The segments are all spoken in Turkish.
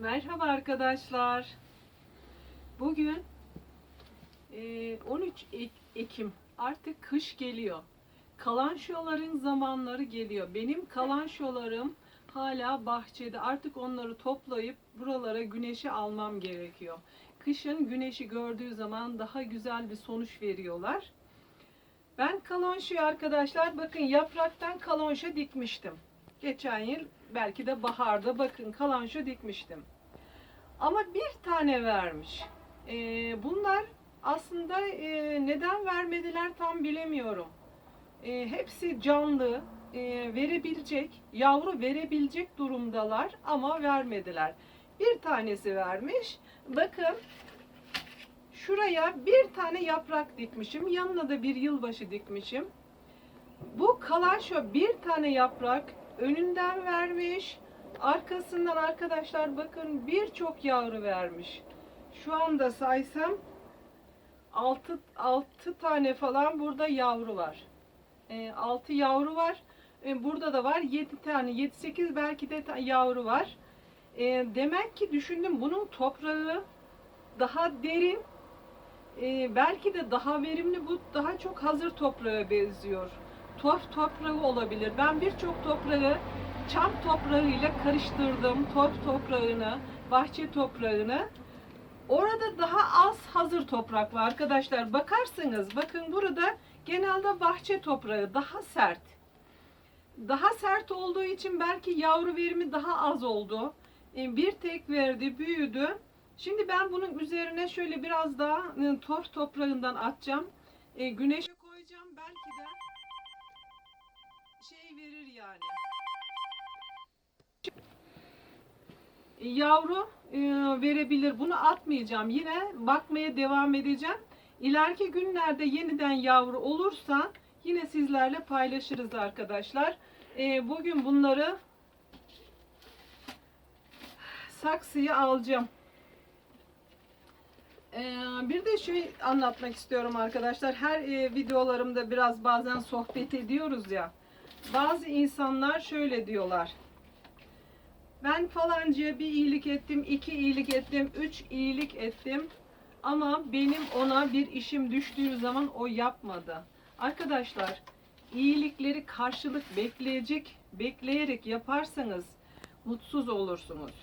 Merhaba arkadaşlar. Bugün e, 13 Ek- Ekim. Artık kış geliyor. Kalançoların zamanları geliyor. Benim kalançolarım hala bahçede. Artık onları toplayıp buralara güneşe almam gerekiyor. Kışın güneşi gördüğü zaman daha güzel bir sonuç veriyorlar. Ben kalonşoyu arkadaşlar bakın yapraktan kalonşo dikmiştim. Geçen yıl belki de baharda bakın kalanşo dikmiştim. Ama bir tane vermiş. Ee, bunlar aslında e, neden vermediler tam bilemiyorum. Ee, hepsi canlı, e, verebilecek, yavru verebilecek durumdalar ama vermediler. Bir tanesi vermiş. Bakın şuraya bir tane yaprak dikmişim. Yanına da bir yılbaşı dikmişim. Bu kalanşo bir tane yaprak önünden vermiş. Arkasından arkadaşlar bakın birçok yavru vermiş. Şu anda saysam 6 6 tane falan burada yavru var. 6 yavru var. E, burada da var 7 tane 7 8 belki de yavru var. E, demek ki düşündüm bunun toprağı daha derin. E, belki de daha verimli bu daha çok hazır toprağa benziyor. Torf toprağı olabilir. Ben birçok toprağı çam toprağıyla karıştırdım. Torf toprağını, bahçe toprağını. Orada daha az hazır toprak var arkadaşlar. Bakarsanız bakın burada genelde bahçe toprağı daha sert. Daha sert olduğu için belki yavru verimi daha az oldu. E, Bir tek verdi, büyüdü. Şimdi ben bunun üzerine şöyle biraz daha e, torf toprağından atacağım. E, Güneşe koyacağım belki de şey verir yani. E, Yavru e, verebilir. Bunu atmayacağım. Yine bakmaya devam edeceğim. İleriki günlerde yeniden yavru olursa yine sizlerle paylaşırız arkadaşlar. E, bugün bunları saksıya alacağım. Ee, bir de şey anlatmak istiyorum arkadaşlar. Her e, videolarımda biraz bazen sohbet ediyoruz ya. Bazı insanlar şöyle diyorlar. Ben falancıya bir iyilik ettim, iki iyilik ettim, üç iyilik ettim. Ama benim ona bir işim düştüğü zaman o yapmadı. Arkadaşlar iyilikleri karşılık bekleyecek, bekleyerek yaparsanız mutsuz olursunuz.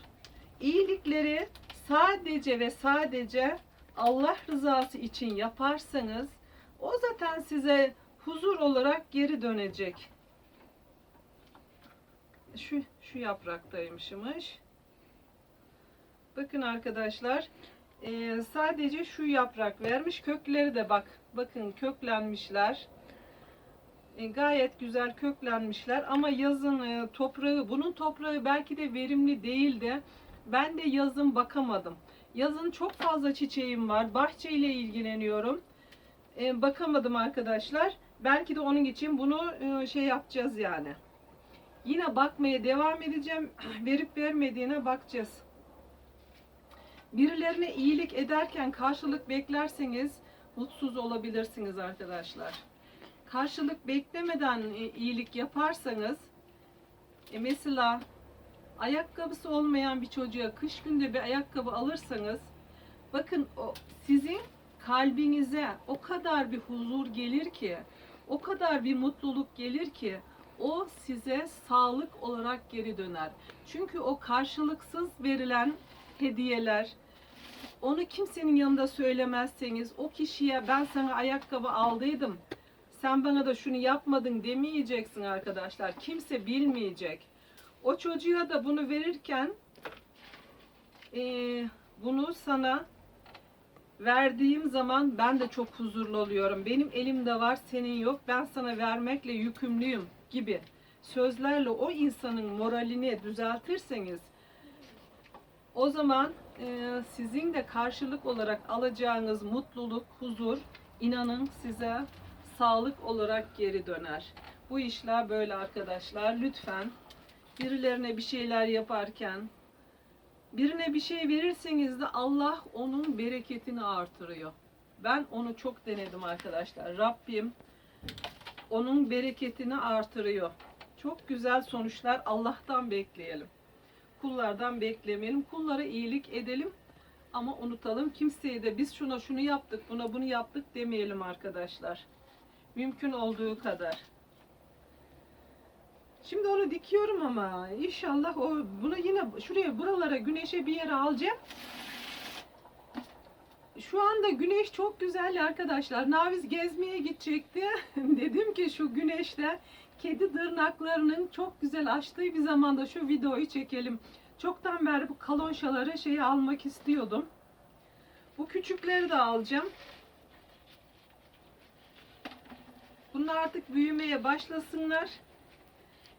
İyilikleri sadece ve sadece Allah rızası için yaparsanız o zaten size huzur olarak geri dönecek. Şu şu yapraktaymışmış. Bakın arkadaşlar, eee, sadece şu yaprak vermiş. Kökleri de bak, bakın köklenmişler. E, gayet güzel köklenmişler ama yazın e, toprağı, bunun toprağı belki de verimli değildi. Ben de yazın bakamadım. Yazın çok fazla çiçeğim var. Bahçeyle ilgileniyorum. E, bakamadım arkadaşlar. Belki de onun için bunu e, şey yapacağız yani. Yine bakmaya devam edeceğim. Verip vermediğine bakacağız. Birilerine iyilik ederken karşılık beklerseniz mutsuz olabilirsiniz arkadaşlar. Karşılık beklemeden iyilik yaparsanız e, mesela ayakkabısı olmayan bir çocuğa kış günde bir ayakkabı alırsanız bakın o sizin kalbinize o kadar bir huzur gelir ki o kadar bir mutluluk gelir ki o size sağlık olarak geri döner. Çünkü o karşılıksız verilen hediyeler onu kimsenin yanında söylemezseniz o kişiye ben sana ayakkabı aldıydım sen bana da şunu yapmadın demeyeceksin arkadaşlar. Kimse bilmeyecek. O çocuğa da bunu verirken eee, bunu sana verdiğim zaman ben de çok huzurlu oluyorum. Benim elimde var, senin yok. Ben sana vermekle yükümlüyüm gibi sözlerle o insanın moralini düzeltirseniz o zaman eee, sizin de karşılık olarak alacağınız mutluluk, huzur inanın size sağlık olarak geri döner. Bu işler böyle arkadaşlar. Lütfen birilerine bir şeyler yaparken birine bir şey verirseniz de Allah onun bereketini artırıyor. Ben onu çok denedim arkadaşlar. Rabbim onun bereketini artırıyor. Çok güzel sonuçlar Allah'tan bekleyelim. kullardan beklemeyelim. Kullara iyilik edelim ama unutalım. Kimseye de biz şuna şunu yaptık, buna bunu yaptık demeyelim arkadaşlar. Mümkün olduğu kadar. Şimdi onu dikiyorum ama inşallah o bunu yine şuraya buralara güneşe bir yere alacağım. Şu anda güneş çok güzel arkadaşlar. Naviz gezmeye gidecekti. Dedim ki şu güneşte kedi tırnaklarının çok güzel açtığı bir zamanda şu videoyu çekelim. Çoktan beri bu kalonşaları şeyi almak istiyordum. Bu küçükleri de alacağım. Bunlar artık büyümeye başlasınlar.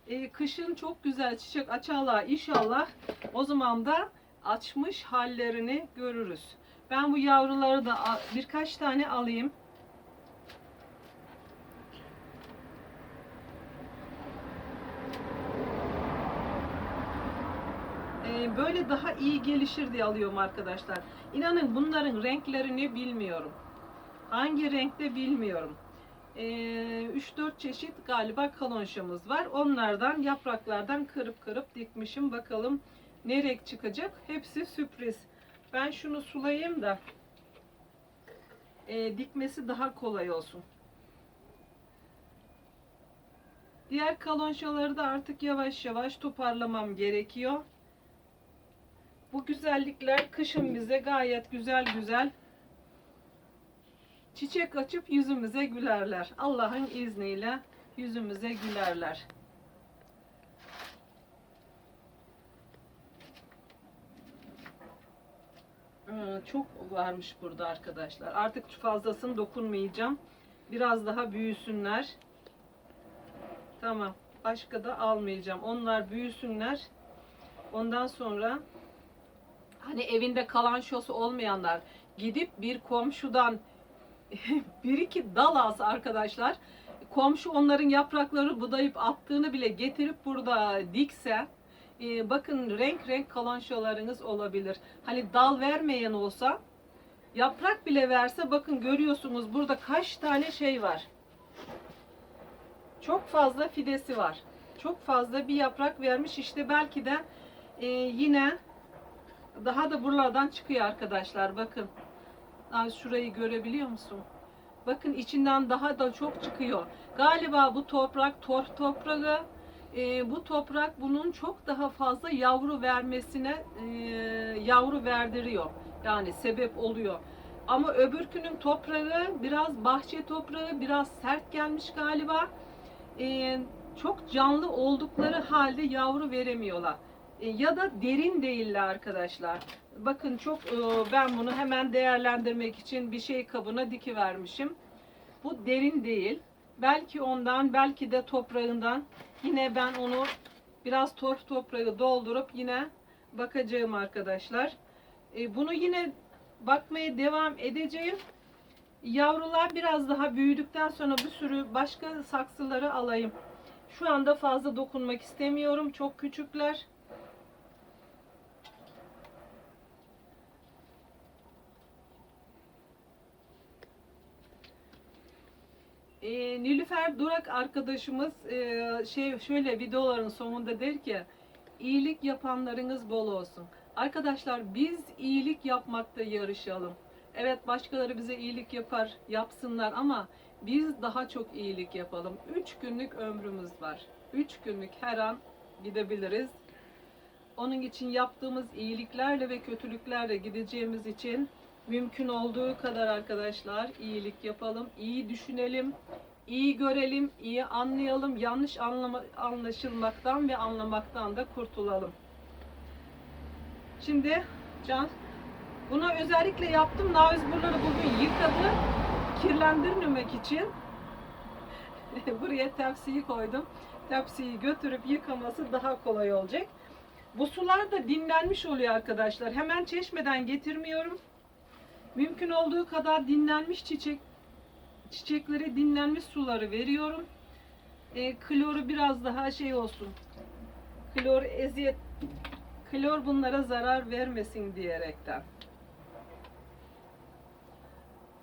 Ee, kışın çok güzel çiçek açarlar inşallah. O zaman da açmış hallerini görürüz. Ben bu yavruları da birkaç tane alayım. Ee, böyle daha iyi gelişir diye alıyorum arkadaşlar. İnanın bunların renklerini bilmiyorum. Hangi renkte bilmiyorum. Ee, 3-4 çeşit galiba kalonşamız var. Onlardan yapraklardan kırıp kırıp dikmişim. Bakalım ne renk çıkacak. Hepsi sürpriz. Ben şunu sulayayım da e, dikmesi daha kolay olsun. Diğer kalonşaları da artık yavaş yavaş toparlamam gerekiyor. Bu güzellikler kışın bize gayet güzel güzel çiçek açıp yüzümüze gülerler. Allah'ın izniyle yüzümüze gülerler. Ee, Çok varmış burada arkadaşlar. Artık fazlasını dokunmayacağım. Biraz daha büyüsünler. Tamam. Başka da almayacağım. Onlar büyüsünler. Ondan sonra hani evinde kalan şosu olmayanlar gidip bir komşudan bir iki dal alsa arkadaşlar komşu onların yaprakları budayıp attığını bile getirip burada dikse e, bakın renk renk kalançolarınız olabilir. Hani dal vermeyen olsa yaprak bile verse bakın görüyorsunuz burada kaç tane şey var. Çok fazla fidesi var. Çok fazla bir yaprak vermiş işte belki de e, yine daha da buralardan çıkıyor arkadaşlar bakın. Ay şurayı görebiliyor musun? Bakın içinden daha da çok çıkıyor. Galiba bu toprak torf toprağı. Ee, bu toprak bunun çok daha fazla yavru vermesine e, yavru verdiriyor. Yani sebep oluyor. Ama öbürkünün toprağı biraz bahçe toprağı, biraz sert gelmiş galiba. Ee, çok canlı oldukları halde yavru veremiyorlar. E, ya da derin değiller arkadaşlar. Bakın çok e, ben bunu hemen değerlendirmek için bir şey kabına dikivermişim. Bu derin değil. Belki ondan, belki de toprağından. Yine ben onu biraz torf toprağı doldurup yine bakacağım arkadaşlar. E, Bunu yine bakmaya devam edeceğim. Yavrular biraz daha büyüdükten sonra bir sürü başka saksıları alayım. Şu anda fazla dokunmak istemiyorum. Çok küçükler. E, Nilüfer Durak arkadaşımız e, şey şöyle videoların sonunda der ki iyilik yapanlarınız bol olsun. Arkadaşlar biz iyilik yapmakta yarışalım. Evet başkaları bize iyilik yapar, yapsınlar ama biz daha çok iyilik yapalım. Üç günlük ömrümüz var. Üç günlük her an gidebiliriz. Onun için yaptığımız iyiliklerle ve kötülüklerle gideceğimiz için mümkün olduğu kadar arkadaşlar iyilik yapalım, iyi düşünelim, iyi görelim, iyi anlayalım, yanlış anlama, anlaşılmaktan ve anlamaktan da kurtulalım. Şimdi Can, bunu özellikle yaptım. Naviz buraları bugün yıkadı. Kirlendirmemek için buraya tepsiyi koydum. Tepsiyi götürüp yıkaması daha kolay olacak. Bu sular da dinlenmiş oluyor arkadaşlar. Hemen çeşmeden getirmiyorum. Mümkün olduğu kadar dinlenmiş çiçek çiçeklere dinlenmiş suları veriyorum. E, kloru biraz daha şey olsun. Klor eziyet klor bunlara zarar vermesin diyerekten.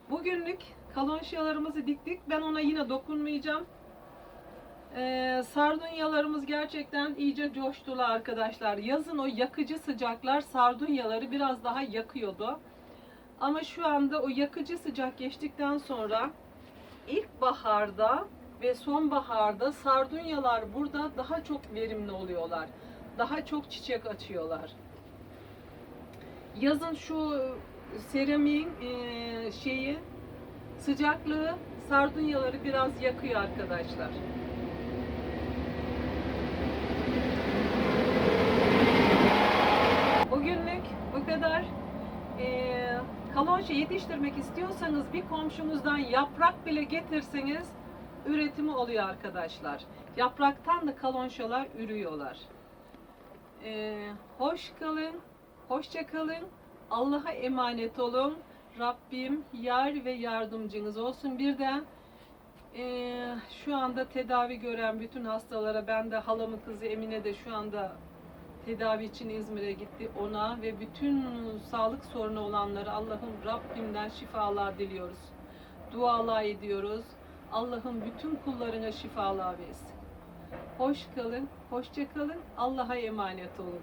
Bugünlük kalonşalarımızı diktik. Ben ona yine dokunmayacağım. Ee, sardunyalarımız gerçekten iyice coştular arkadaşlar. Yazın o yakıcı sıcaklar sardunyaları biraz daha yakıyordu. Ama şu anda o yakıcı sıcak geçtikten sonra ilkbaharda ve sonbaharda sardunyalar burada daha çok verimli oluyorlar. Daha çok çiçek açıyorlar. Yazın şu seramiğin eee, şeyi sıcaklığı sardunyaları biraz yakıyor arkadaşlar. Bugünlük bu kadar. Ee, kalonşa yetiştirmek istiyorsanız bir komşunuzdan yaprak bile getirseniz üretimi oluyor arkadaşlar. Yapraktan da kalonşalar ürüyorlar. Ee, hoş kalın, hoşça kalın. Allah'a emanet olun. Rabbim yar ve yardımcınız olsun. Bir de ee, şu anda tedavi gören bütün hastalara ben de halamın kızı Emine de şu anda tedavi için İzmir'e gitti. Ona ve bütün sağlık sorunu olanlara Allah'ım Rabbimden şifalar diliyoruz. Dualar ediyoruz. Allah'ım bütün kullarına şifalar versin. Hoş kalın, hoşça kalın. Allah'a emanet olun.